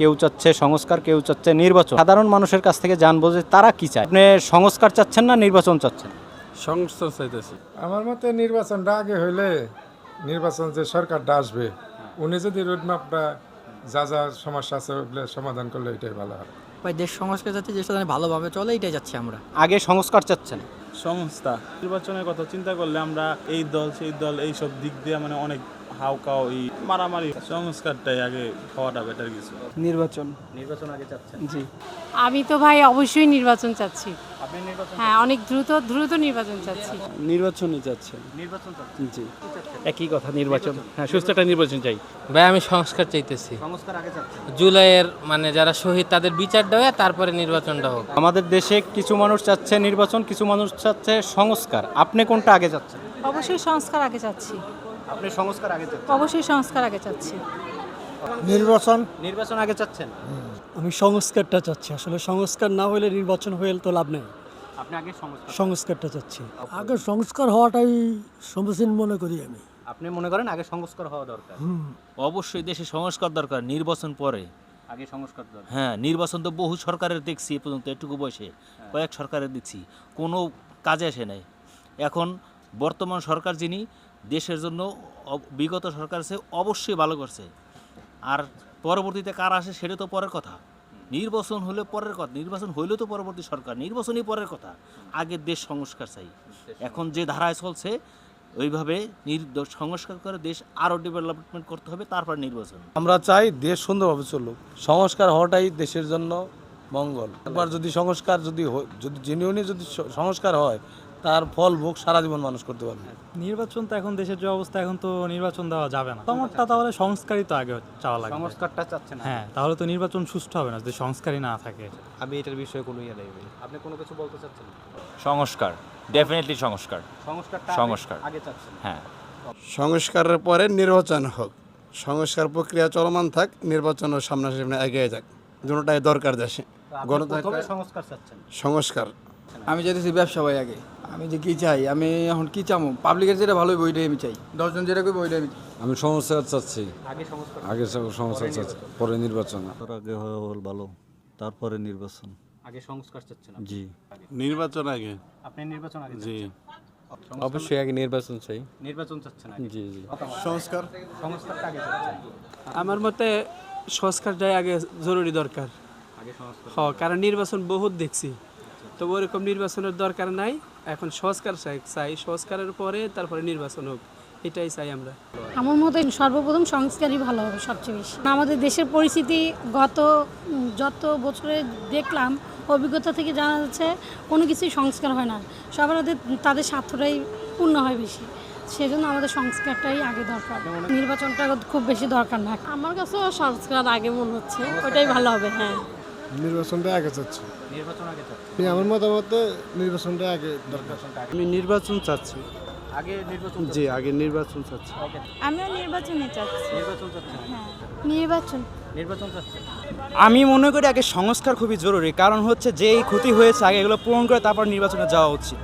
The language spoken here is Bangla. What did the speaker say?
কেউ চাচ্ছে সংস্কার কেউ চাচ্ছে নির্বাচন। সাধারণ মানুষের কাছ থেকে জানব যে তারা কি চায়। আপনি সংস্কার চাচ্ছেন না নির্বাচন চাচ্ছেন? সংস্থার চাইতেছি। আমার মতে নির্বাচনটা আগে হইলে নির্বাচন যে সরকারটা আসবে উনি যদি রোডম্যাপটা যা যা সমস্যা আছে ওগুলো সমাধান করলে এটাই ভালো হয়। ভাই দেশ সংস্কার যাতে যেটা যেন ভালোভাবে চলে এটাই যাচ্ছি আমরা। আগে সংস্কার চাচ্ছেন? সংস্থা। নির্বাচনের কথা চিন্তা করলে আমরা এই দল সেই দল এই সব দিক দিয়ে মানে অনেক হাউকাও এই মারামারি। সংস্কারটাই আগে হওয়াটা বেটার কিছু। নির্বাচন। নির্বাচন আগে চাচ্ছেন? জি। আমি তো ভাই অবশ্যই নির্বাচন চাচ্ছি। আপনি নির্বাচন হ্যাঁ অনেক দ্রুত দ্রুত নির্বাচন চাচ্ছি। নির্বাচনই যাচ্ছে নির্বাচন চাচ্ছেন? জি। একই কথা নির্বাচন। হ্যাঁ সুস্থ একটা নির্বাচন চাই। ভাই আমি সংস্কার চাইতেছি। সংস্কার আগে চাচ্ছেন? জুলাইয়ের মানে যারা শহীদ তাদের বিচারটা হয়ে তারপরে নির্বাচনটা হোক। আমাদের দেশে কিছু মানুষ চাচ্ছে নির্বাচন কিছু মানুষ চাচ্ছে সংস্কার। আপনি কোনটা আগে চাচ্ছেন? অবশ্যই সংস্কার আগে চাচ্ছি। আপনি সংস্কার আগে চাচ্ছেন? অবশ্যই সংস্কার আগে চাচ্ছি। নির্বাচন? নির্বাচন আগে চাচ্ছেন? আমি সংস্কারটা চাচ্ছি। আসলে সংস্কার না হলে নির্বাচন হয়ে তো লাভ নেই। আপনি আগে সংস্কার সংস্কারটা চাচ্ছি। আগে সংস্কার হওয়াটাই সমীচীন মনে করি আমি। আপনি মনে করেন আগে সংস্কার হওয়া দরকার? অবশ্যই দেশে সংস্কার দরকার নির্বাচন পরে। আগে সংস্কার দরকার। হ্যাঁ নির্বাচন তো বহু সরকারের দেখছি এ পর্যন্ত এটুকু বয়সে। কয়েক সরকারের দেখছি কোনো কাজে আসে নাই। এখন বর্তমান সরকার যিনি দেশের জন্য বিগত সরকার সে অবশ্যই ভালো করছে। আর পরবর্তীতে কার আসে সেটা তো পরের কথা। নির্বাচন হলে পরের কথা, নির্বাচন হইলেও তো পরবর্তী সরকার, নির্বাচনই পরের কথা। আগে দেশ সংস্কার চাই। এখন যে ধারায় চলছে, ওইভাবে সংস্কার করে দেশ আরও ডেভেলপমেন্ট করতে হবে, তারপর নির্বাচন। আমরা চাই দেশ সুন্দরভাবে চলুক। সংস্কার হওয়াটাই দেশের জন্য মঙ্গল। একবার যদি সংস্কার যদি যদি জেনুইনই যদি সংস্কার হয় তার ফল ভোগ সারা জীবন মানুষ করতে পারবে। নির্বাচন তো এখন দেশের যে অবস্থা এখন তো নির্বাচন দেওয়া যাবে না। তোমারটা তাহলে সংস্কারই তো আগে চাওয়া লাগবে। সংস্কারটা চাচ্ছেন আগে। হ্যাঁ তাহলে তো নির্বাচন সুষ্ঠু হবে না যদি সংস্কারই না থাকে। আমি এটার বিষয়ে কোনো ইয়ে নেই ভাই। আপনি কোনো কিছু বলতে চাচ্ছেন? সংস্কার ডেফিনেটলি সংস্কার। সংস্কারটা সংস্কার। আগে চাচ্ছেন। হ্যাঁ। সংস্কারের পরে নির্বাচন হোক। সংস্কার প্রক্রিয়া চলমান থাক নির্বাচনের সামনাসামনি এগিয়ে যাক। দুটাই দরকার দেশে। গণতন্ত্র- সংস্কার সংস্কার। আমি চাইতেছি ব্যবসা ভাই আগে। আমি যে কি চাই? আমি এখন কি চামো? পাবলিকের যেটা ভালো হইবে ওইটাই আমি চাই। দশজন যেটা করবে ওইটাই আমি। আমি সংস্কার চাচ্ছি। আগে সংস্কার আগে সংস্কার চাচ্ছি। পরে নির্বাচন। আগে হল ভালো। তারপরে নির্বাচন। আগে সংস্কার চাচ্ছেন আপনি। জি। নির্বাচন আগে। আপনি নির্বাচন আগে জি। অবশ্যই আগে নির্বাচন চাই। নির্বাচন চাচ্ছেন আগে? জি জি। সংস্কার? সংস্কারটা আগে চাচ্ছেন? আমার মতে সংস্কার সংস্কারটাই আগে জরুরি দরকার। আগে সংস্কার। হ কারণ নির্বাচন বহুত দেখছি। তো ওরকম নির্বাচনের দরকার নাই। এখন সংস্কার চাই সংস্কারের পরে তারপরে নির্বাচন হোক এটাই চাই আমরা। আমার মতে সর্বপ্রথম সংস্কারই ভালো হবে সবচেয়ে বেশি। আমাদের দেশের পরিস্থিতি গত যত বছরে দেখলাম অভিজ্ঞতা থেকে জানা যাচ্ছে কোনো কিছুই সংস্কার হয় না। সবার তাদের স্বার্থটাই পূর্ণ হয় বেশি। সেজন্য আমাদের সংস্কারটাই আগে দরকার। নির্বাচনটা খুব বেশি দরকার না। আমার কাছেও সংস্কার আগে মনে হচ্ছে ওটাই ভালো হবে হ্যাঁ। নির্বাচনটা আগে চাচ্ছি। নির্বাচন আগে আমার মতামতে নির্বাচনটা আগে দরকার। আমি নির্বাচন চাচ্ছি। আগে নির্বাচন জি আগে নির্বাচন চাচ্ছি। আমিও নির্বাচনই চাচ্ছি। নির্বাচন চাচ্ছেন? নির্বাচন। নির্বাচন আমি মনে করি আগে সংস্কার খুবই জরুরি কারণ হচ্ছে যে এই ক্ষতি হয়েছে আগে এগুলো পূরণ করে তারপর নির্বাচনে যাওয়া উচিত।